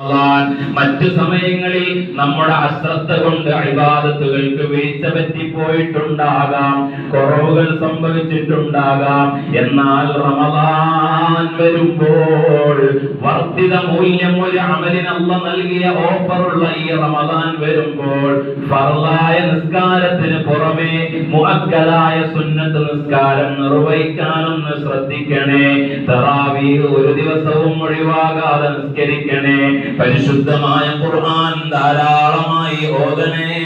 മറ്റു സമയങ്ങളിൽ നമ്മുടെ അശ്രദ്ധ കൊണ്ട് അഴിബാദത്തുകൾക്ക് വീഴ്ച പറ്റിപ്പോയിട്ടുണ്ടാകാം കുറവുകൾ സംഭവിച്ചിട്ടുണ്ടാകാം. എന്നാൽ റമദാൻ വരുമ്പോൾ വർദ്ധിത മൂല്യം ഒരു അമലിനല്ല നൽകിയ ഓഫറുള്ള ഈ റമദാൻ വരുമ്പോൾ ഫർലായ നിസ്കാരത്തിന് പുറമെ മുഅക്കലായ സുന്നത്ത് നിസ്കാരം നിർവഹിക്കാനൊന്ന് ശ്രദ്ധിക്കണേ. തറാവീ ഒരു ദിവസവും ഒഴിവാകാതെ നിസ്കരിക്കണേ. പരിശുദ്ധമായ ഖുർആൻ ധാരാളമായി ഓതണേ.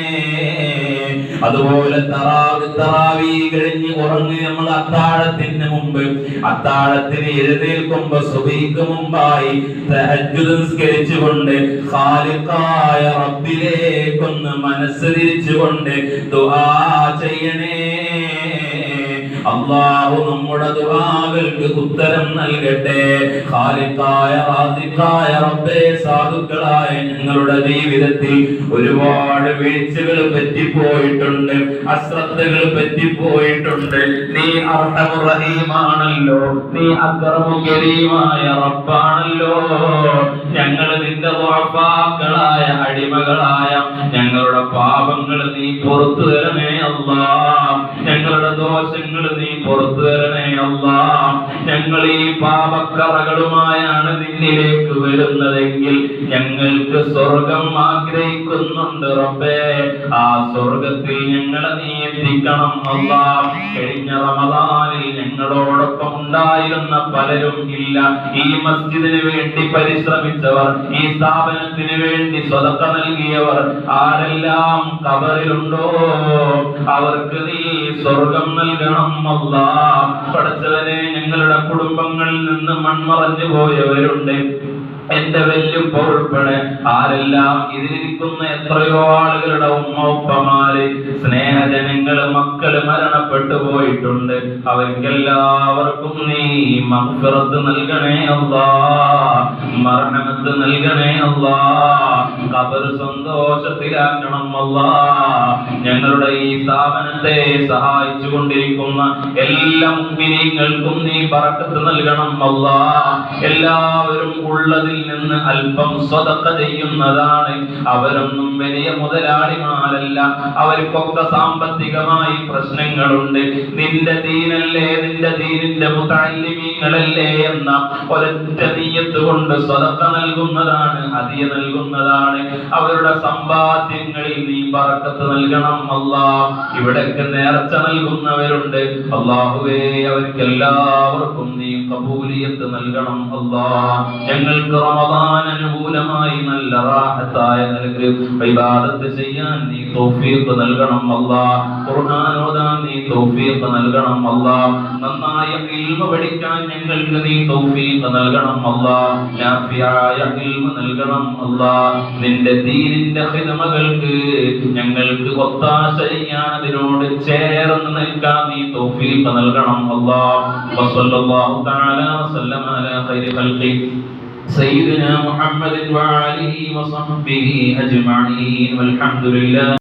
അതുപോലെ തറാവ് തറാവി കഴിഞ്ഞ് ഉറങ്ങി നമ്മൾ അത്താഴത്തിന് മുമ്പ്. അത്താഴത്തിന് എഴുന്നേൽക്കുമ്പോ സുബൈക്ക് മുമ്പായി നിസ്കരിച്ചുകൊണ്ട് ഖാലിഖായ റബ്ബിലേക്കൊന്ന് മനസ്സ് തിരിച്ചുകൊണ്ട് ദുആ ചെയ്യണേ. അള്ളാഹു നമ്മുടെ ദുആകൾക്ക് ഉത്തരം നൽകട്ടെ. ഖാലിഖായ റാസിഖായ റബ്ബേ സാധുക്കളായ ഞങ്ങളുടെ ജീവിതത്തിൽ ഒരുപാട് വീഴ്ചകൾ പറ്റിപ്പോയിട്ടുണ്ട് അശ്രദ്ധകൾ പറ്റിപ്പോയിട്ടുണ്ട്. നീ അർഹമുറഹീമാണല്ലോ നീ അക്രമുകരീമായ റബ്ബാണല്ലോ. ഞങ്ങൾ നിന്റെ വാപ്പാക്കളായ അടിമകളായ ഞങ്ങളുടെ പാപങ്ങൾ നീ പുറത്തു തരണേ അല്ലാ. ഞങ്ങളുടെ ദോഷങ്ങൾ നീ പുറത്തു തരണേ അല്ലാ. ഞങ്ങൾ ഈ പാപക്കറകളുമായാണ് നിന്നിലേക്ക് വരുന്നതെങ്കിൽ ഞങ്ങൾക്ക് സ്വർഗം ആഗ്രഹിക്കുന്നുണ്ട് റബ്ബേ. ആ സ്വർഗത്തിൽ ഞങ്ങളെ നീ എത്തിക്കണം അല്ലാ. കഴിഞ്ഞ റമദാനിൽ ഞങ്ങളോടൊപ്പം ഉണ്ടായിരുന്ന പലരും ഇല്ല. ഈ മസ്ജിദിന് വേണ്ടി പരിശ്രമിച്ചവർ ഈ സ്ഥാപനത്തിന് വേണ്ടി സ്വതക്ക നൽകിയവർ ആരെല്ലാം കബറിലുണ്ടോ അവർക്ക് നീ സ്വർഗം നൽകണം അല്ല. പഠിച്ചവനെ ഞങ്ങളുടെ കുടുംബങ്ങളിൽ നിന്ന് മൺമറഞ്ഞു പോയവരുണ്ട്. എന്റെ വല്യുപ്പ ഉൾപ്പെടെ ആരെല്ലാം ഇതിലിരിക്കുന്ന എത്രയോ ആളുകളുടെ ഉമ്മ ഉപ്പമാര് സ്നേഹജനങ്ങൾ മക്കൾ മരണപ്പെട്ടു പോയിട്ടുണ്ട്. അവർക്കെല്ലാവർക്കും നീ മഫിറത്ത് നൽകണേ അല്ലാ. മരണമത്ത് നൽകണേ അല്ലാ. കബർ സന്തോഷത്തിലാക്കണം അല്ലാ. ഞങ്ങളുടെ ഈ സ്ഥാപനത്തെ സഹായിച്ചു കൊണ്ടിരിക്കുന്ന എല്ലാ മുമ്പിനീങ്ങൾക്കും നീ പറക്കത്ത് നൽകണം അല്ലാ. എല്ലാവരും ഉള്ളതിൽ നിന്ന് അല്പം സ്വതക്ക ചെയ്യുന്നതാണ്. അവരൊന്നും വലിയ മുതലാളിമാരല്ല. അവർക്കൊക്കെ സാമ്പത്തികമായി പ്രശ്നങ്ങളുണ്ട്. നിന്റെ ദീനല്ലേ നിന്റെ ദീനിന്റെ മുതല്ലിമീങ്ങളല്ലേ എന്ന ഒരൊറ്റ നീയത്ത് കൊണ്ട് നൽകുന്നതാണ് അതിയ നൽകുന്നതാണ് അവരുടെ സമ്പാദ്യങ്ങളിൽ നീ പറക്കത്ത് നൽകണം. അല്ലാ ഇവിടേക്ക് നേർച്ച നൽകുന്നവരുണ്ട്. അള്ളാഹുവേ അവർക്ക് എല്ലാവർക്കും നീ കബൂലിയത്ത് നൽകണം. അല്ലാ ഞങ്ങൾക്ക് റമദാൻ അനുകൂലമായി നല്ല റാഹത്തായ നിലയ്ക്ക് വിവാദത്ത് ചെയ്യാൻ നീ തൗഫീഖ് നൽകണം. അല്ലാ ഖുർആൻ ഓതാൻ നീ തൗഫീഖ് നൽകണം. അല്ലാ നന്നായ ഇൽമ പഠിക്കാൻ ഞങ്ങൾക്ക് നീ തൗഫീഖ് നൽകണം. അല്ലാ നാഫിയായ ഇൽമ നൽകണം. അല്ലാ നിന്റെ ദീനിന്റെ ഹിദമകൾക്ക് ഞങ്ങൾക്ക് ഒത്താശ ചെയ്യാൻ അതിനോട് ചേർന്ന് നിൽക്കാൻ നീ തൗഫീഖ് നൽകണം അല്ലാ വസല്ലല്ലാഹു തആല വസല്ലമ അലാ ഖൈരി ഖൽഖി سيدنا محمد وعلى آله وصحبه أجمعين والحمد لله